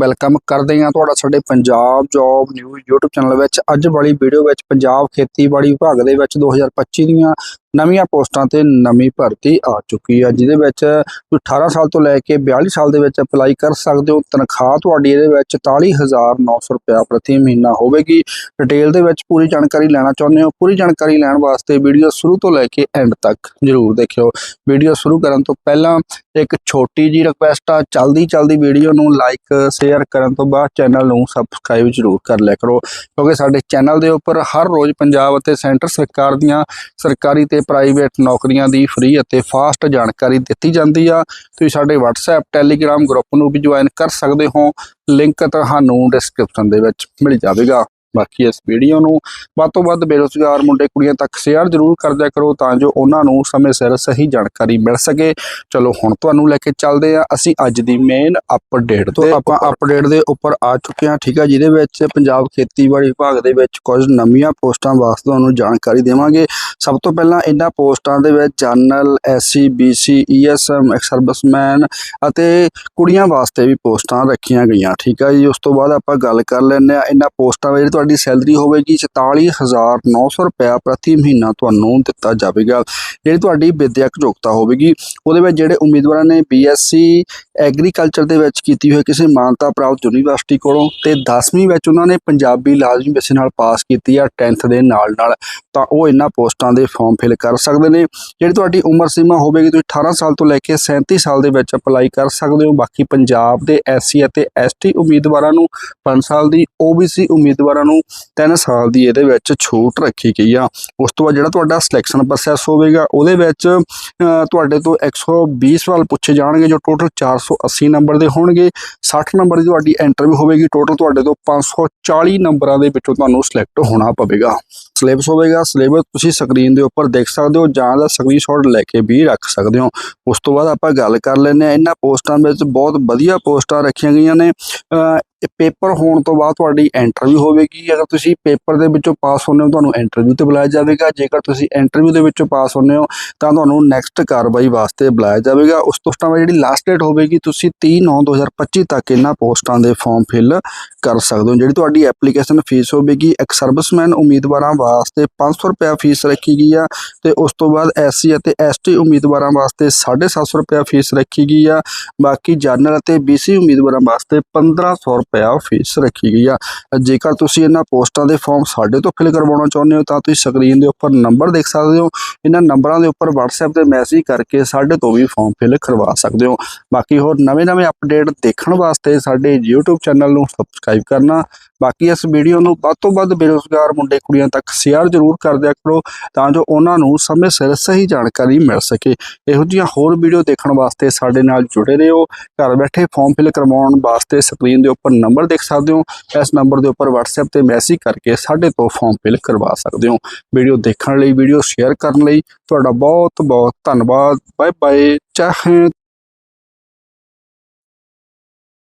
Welcome ਕਰਦੇ ਹਾਂ ਤੁਹਾਡਾ ਸਾਡੇ Punjab job news YouTube channel ਵਿੱਚ। ਅੱਜ ਵਾਲੀ ਵੀਡੀਓ ਵਿੱਚ ਪੰਜਾਬ ਖੇਤੀਬਾੜੀ ਵਿਭਾਗ ਦੇ ਵਿੱਚ 2025 ਦੀਆਂ ਨਵੀਆਂ ਪੋਸਟਾਂ ਤੇ ਨਵੀਂ ਭਰਤੀ ਆ ਚੁੱਕੀ ਆ, ਜਿਹਦੇ ਵਿੱਚ ਤੁਸੀਂ 18 ਸਾਲ ਤੋਂ ਲੈ ਕੇ 42 ਸਾਲ ਦੇ ਵਿੱਚ ਅਪਲਾਈ ਕਰ ਸਕਦੇ ਹੋ। ਤਨਖਾਹ ਤੁਹਾਡੀ ਇਹਦੇ ਵਿੱਚ 44900 ਰੁਪਇਆ ਪ੍ਰਤੀ ਮਹੀਨਾ ਹੋਵੇਗੀ। ਡਿਟੇਲ ਦੇ ਵਿੱਚ ਪੂਰੀ ਜਾਣਕਾਰੀ ਲੈਣਾ ਚਾਹੁੰਦੇ ਹੋ। ਪੂਰੀ ਜਾਣਕਾਰੀ ਲੈਣ ਵਾਸਤੇ ਵੀਡੀਓ ਸ਼ੁਰੂ ਤੋਂ ਲੈ ਕੇ ਐਂਡ ਤੱਕ ਜ਼ਰੂਰ ਦੇਖਿਓ। ਵੀਡੀਓ ਸ਼ੁਰੂ ਕਰਨ ਤੋਂ ਪਹਿਲਾਂ ਇੱਕ ਛੋਟੀ ਜੀ ਰਿਕੁਐਸਟ ਆ। ਚਲਦੀ ਚਲਦੀ ਵੀਡੀਓ ਨੂੰ ਲਾਈਕ ਸ਼ੇਅਰ ਕਰਨ ਤੋਂ ਬਾਅਦ ਚੈਨਲ ਨੂੰ ਸਬਸਕ੍ਰਾਈਬ ਜ਼ਰੂਰ ਕਰ ਲਿਆ ਕਰੋ। ਕਿਉਂਕਿ ਸਾਡੇ ਚੈਨਲ ਦੇ ਉੱਪਰ ਹਰ ਰੋਜ਼ ਪੰਜਾਬ ਅਤੇ ਸੈਂਟਰ ਸਰਕਾਰ ਦੀਆਂ ਸਰਕਾਰੀ ਤੇ ਪ੍ਰਾਈਵੇਟ ਨੌਕਰੀਆਂ ਦੀ ਫ੍ਰੀ ਅਤੇ ਫਾਸਟ ਜਾਣਕਾਰੀ ਦਿੱਤੀ ਜਾਂਦੀ ਆ। ਤੁਸੀਂ ਸਾਡੇ WhatsApp, Telegram ਗਰੁੱਪ ਨੂੰ ਵੀ ਜੁਆਇਨ ਕਰ ਸਕਦੇ ਹੋ। ਲਿੰਕ ਤੁਹਾਨੂੰ ਡਿਸਕ੍ਰਿਪਸ਼ਨ ਦੇ ਵਿੱਚ ਮਿਲ ਜਾਵੇਗਾ। ਬਾਕੀ ਇਸ ਵੀਡੀਓ ਨੂੰ ਵੱਧ ਤੋਂ ਵੱਧ ਬੇਰੁਜ਼ਗਾਰ ਮੁੰਡੇ ਕੁੜੀਆਂ ਤੱਕ ਸ਼ੇਅਰ ਜ਼ਰੂਰ ਕਰ ਦਿਆ ਕਰੋ ਤਾਂ ਜੋ ਉਹਨਾਂ ਨੂੰ ਸਮੇਂ ਸਿਰ ਸਹੀ ਜਾਣਕਾਰੀ ਮਿਲ ਸਕੇ। ਚਲੋ ਹੁਣ ਤੁਹਾਨੂੰ ਲੈ ਕੇ ਚੱਲਦੇ ਆ ਅਸੀਂ ਅੱਜ ਦੀ ਮੇਨ ਅਪਡੇਟ ਤੋਂ ਆਪਾਂ ਅਪਡੇਟ ਦੇ ਉੱਪਰ ਆ ਚੁੱਕੇ ਹਾਂ, ਠੀਕ ਆ ਜਿਹਦੇ ਵਿੱਚ ਪੰਜਾਬ ਖੇਤੀਬਾੜੀ ਵਿਭਾਗ ਦੇ ਵਿੱਚ ਕੁਝ ਨਵੀਆਂ ਪੋਸਟਾਂ ਵਾਸਤੇ ਤੁਹਾਨੂੰ ਜਾਣਕਾਰੀ ਦੇਵਾਂਗੇ। ਸਭ ਤੋਂ ਪਹਿਲਾਂ ਇਹਨਾਂ ਪੋਸਟਾਂ ਦੇ ਵਿੱਚ general SC BC ESM ex serviceman ਅਤੇ ਕੁੜੀਆਂ ਵਾਸਤੇ ਵੀ ਪੋਸਟਾਂ ਰੱਖੀਆਂ ਗਈਆਂ, ਠੀਕ ਆ ਜੀ? ਉਸ ਤੋਂ ਬਾਅਦ ਆਪਾਂ ਗੱਲ ਕਰ ਲੈਂਦੇ ਆ ਇਹਨਾਂ ਪੋਸਟਾਂ ਵਿੱਚ ਤੁਹਾਡੀ ਸੈਲਰੀ ਹੋਵੇਗੀ 44900 ਰੁਪਇਆ ਪ੍ਰਤੀ ਮਹੀਨਾ ਤੁਹਾਨੂੰ ਦਿੱਤਾ ਜਾਵੇਗਾ। ਜਿਹੜੀ ਤੁਹਾਡੀ ਵਿਦਿਅਕ ਯੋਗਤਾ ਹੋਵੇਗੀ, ਉਹਦੇ ਵਿੱਚ ਜਿਹੜੇ ਉਮੀਦਵਾਰਾਂ ਨੇ ਬੀਐਸਸੀ ਐਗਰੀਕਲਚਰ ਦੇ ਵਿੱਚ ਕੀਤੀ ਹੋਈ ਕਿਸੇ ਮਾਨਤਾ ਪ੍ਰਾਪਤ ਯੂਨੀਵਰਸਿਟੀ ਕੋਲੋਂ ਤੇ 10ਵੀਂ ਵਿੱਚ ਉਹਨਾਂ ਨੇ ਪੰਜਾਬੀ ਲਾਜ਼ਮੀ ਵਿਸ਼ੇ ਨਾਲ ਪਾਸ ਕੀਤੀ ਆ 10th ਦੇ ਨਾਲ ਨਾਲ ਤਾਂ ਉਹ ਇਹਨਾਂ ਪੋਸਟਾਂ ਦੇ ਫਾਰਮ ਫਿਲ ਕਰ ਸਕਦੇ ਨੇ। ਜਿਹੜੀ ਤੁਹਾਡੀ ਉਮਰ ਸੀਮਾ ਹੋਵੇਗੀ, ਤੁਸੀਂ 18 ਸਾਲ ਤੋਂ ਲੈ ਕੇ 37 ਸਾਲ ਦੇ ਵਿੱਚ ਅਪਲਾਈ ਕਰ ਸਕਦੇ ਹੋ। ਬਾਕੀ ਪੰਜਾਬ ਦੇ ਐਸਸੀ ਅਤੇ ਐਸਟੀ ਉਮੀਦਵਾਰਾਂ ਨੂੰ 5 ਸਾਲ ਦੀ ਓਬੀਸੀ ਉਮੀਦਵਾਰਾਂ ਨੂੰ 3 ਸਾਲ ਦੀ ਇਹਦੇ ਵਿੱਚ ਛੂਟ ਰੱਖੀ ਗਈ ਆ। ਉਸ ਤੋਂ ਬਾਅਦ ਜਿਹੜਾ ਤੁਹਾਡਾ ਸਿਲੈਕਸ਼ਨ ਪ੍ਰੋਸੈਸ ਹੋਵੇਗਾ ਉਹਦੇ ਵਿੱਚ ਤੁਹਾਡੇ ਤੋਂ 120 ਸਵਾਲ ਪੁੱਛੇ ਜਾਣਗੇ ਜੋ ਟੋਟਲ 480 ਨੰਬਰ ਦੇ ਹੋਣਗੇ। 60 ਨੰਬਰ ਦੀ ਤੁਹਾਡੀ ਇੰਟਰਵਿਊ ਹੋਵੇਗੀ ਟੋਟਲ ਤੁਹਾਡੇ ਤੋਂ 540 ਨੰਬਰਾਂ ਦੇ ਵਿੱਚੋਂ ਤੁਹਾਨੂੰ ਸਿਲੈਕਟ ਹੋਣਾ ਪਵੇਗਾ। ਸਿਲੇਬਸ ਹੋਵੇਗਾ ਸਿਲੇਬਸ ਤੁਸੀਂ ਸਕਰੀਨ ਦੇ ਉੱਪਰ ਦੇਖ ਸਕਦੇ ਹੋ ਜਾਂ ਦਾ ਸਕਰੀਨਸ਼ਾਟ ਲੈ ਕੇ ਵੀ ਰੱਖ ਸਕਦੇ ਹੋ। ਉਸ ਤੋਂ ਬਾਅਦ ਆਪਾਂ ਗੱਲ ਕਰ ਲੈਂਦੇ ਹਾਂ ਇਹਨਾਂ ਪੋਸਟਾਂ ਵਿੱਚ ਬਹੁਤ ਵਧੀਆ ਪੋਸਟਾਂ ਰੱਖੀਆਂ ਗਈਆਂ ਨੇ। ਅ, ਇਹ ਪੇਪਰ ਹੋਣ ਤੋਂ ਬਾਅਦ ਤੁਹਾਡੀ ਇੰਟਰਵਿਊ ਹੋਵੇਗੀ। ਅਗਰ ਤੁਸੀਂ ਪੇਪਰ ਦੇ ਵਿੱਚੋਂ ਪਾਸ ਹੁੰਦੇ ਹੋ, ਤੁਹਾਨੂੰ ਇੰਟਰਵਿਊ ਤੇ ਬੁਲਾਇਆ ਜਾਵੇਗਾ। ਜੇਕਰ ਤੁਸੀਂ ਇੰਟਰਵਿਊ ਦੇ ਵਿੱਚੋਂ ਪਾਸ ਹੁੰਦੇ ਹੋ, ਤਾਂ ਤੁਹਾਨੂੰ ਨੈਕਸਟ ਕਾਰਵਾਈ ਵਾਸਤੇ ਬੁਲਾਇਆ ਜਾਵੇਗਾ। ਉਸ ਤੋਂ ਬਾਅਦ ਜਿਹੜੀ ਲਾਸਟ ਡੇਟ ਹੋਵੇਗੀ, ਤੁਸੀਂ 30 9 2025 ਤੱਕ ਇਹਨਾਂ ਪੋਸਟਾਂ ਦੇ ਫਾਰਮ ਫਿਲ ਕਰ ਸਕਦੇ ਹੋ, ਜਿਹੜੀ ਤੁਹਾਡੀ ਐਪਲੀਕੇਸ਼ਨ ਫੀਸ ਹੋਵੇਗੀ। ਇੱਕ ਸਰਵਿਸਮੈਨ ਉਮੀਦਵਾਰਾਂ ਵਾਸਤੇ 500 ਰੁਪਏ ਫੀਸ ਰੱਖੀ ਗਈ ਆ ਤੇ ਉਸ ਤੋਂ ਬਾਅਦ ਐਸਸੀ ਅਤੇ ਐਸਟੀ ਉਮੀਦਵਾਰਾਂ ਵਾਸਤੇ 750 ਰੁਪਏ ਫੀਸ ਰੱਖੀ ਗਈ ਆ। ਬਾਕੀ ਜਨਰਲ ਅਤੇ ਬੀਸੀ ਉਮੀਦਵਾਰਾਂ ਵਾਸਤੇ 1500 ਰੁਪਏ ਫੀਸ ਰੱਖੀ ਗਈ ਆ। ਜੇਕਰ ਤੁਸੀਂ ਇਹਨਾਂ ਪੋਸਟਾਂ ਦੇ ਫਾਰਮ ਸਾਡੇ ਤੋਂ ਫਿਲ ਕਰਵਾਉਣਾ ਚਾਹੁੰਦੇ ਹੋ, ਤਾਂ ਤੁਸੀਂ ਸਕਰੀਨ ਦੇ ਉੱਪਰ ਨੰਬਰ ਦੇਖ ਸਕਦੇ ਹੋ। ਇਹਨਾਂ ਨੰਬਰਾਂ ਦੇ ਉੱਪਰ WhatsApp ਤੇ ਮੈਸੇਜ ਕਰਕੇ ਸਾਡੇ ਤੋਂ ਵੀ ਫਾਰਮ ਫਿਲ ਕਰਵਾ ਸਕਦੇ ਹੋ। ਬਾਕੀ ਹੋਰ ਨਵੇਂ-ਨਵੇਂ ਅਪਡੇਟ ਦੇਖਣ ਵਾਸਤੇ ਸਾਡੇ YouTube ਚੈਨਲ ਨੂੰ ਸਬਸਕ੍ਰਾਈਬ ਕਰਨਾ। ਬਾਕੀ ਇਸ ਵੀਡੀਓ ਨੂੰ ਵੱਧ ਤੋਂ ਵੱਧ ਬੇਰੁਜ਼ਗਾਰ ਮੁੰਡੇ ਕੁੜੀਆਂ ਤੱਕ ਸ਼ੇਅਰ ਜ਼ਰੂਰ ਕਰ ਦਿਆ ਕਰੋ, ਤਾਂ ਜੋ ਉਹਨਾਂ ਨੂੰ ਸਮੇਂ ਸਿਰ ਸਹੀ ਜਾਣਕਾਰੀ ਮਿਲ ਸਕੇ। ਇਹੋ ਜਿਹੀਆਂ ਹੋਰ ਵੀਡੀਓ ਦੇਖਣ ਵਾਸਤੇ ਸਾਡੇ ਨਾਲ ਜੁੜੇ ਰਹੋ। ਘਰ ਬੈਠੇ ਫਾਰਮ ਫਿਲ ਕਰਵਾਉਣ ਵਾਸਤੇ ਸਕਰੀਨ ਦੇ ਉੱਪਰ ਨੰਬਰ ਦੇਖ ਸਕਦੇ ਹੋ। ਇਸ ਨੰਬਰ ਦੇ ਉੱਪਰ WhatsApp ਤੇ ਮੈਸੇਜ ਕਰਕੇ ਸਾਡੇ ਤੋਂ ਫਾਰਮ ਫਿਲ ਕਰਵਾ ਸਕਦੇ ਹੋ। ਵੀਡੀਓ ਦੇਖਣ ਲਈ, ਵੀਡੀਓ ਸ਼ੇਅਰ ਕਰਨ ਲਈ ਤੁਹਾਡਾ ਬਹੁਤ ਬਹੁਤ ਧੰਨਵਾਦ। ਬਾਏ ਬਾਏ ਜੈ ਹਿੰਦ।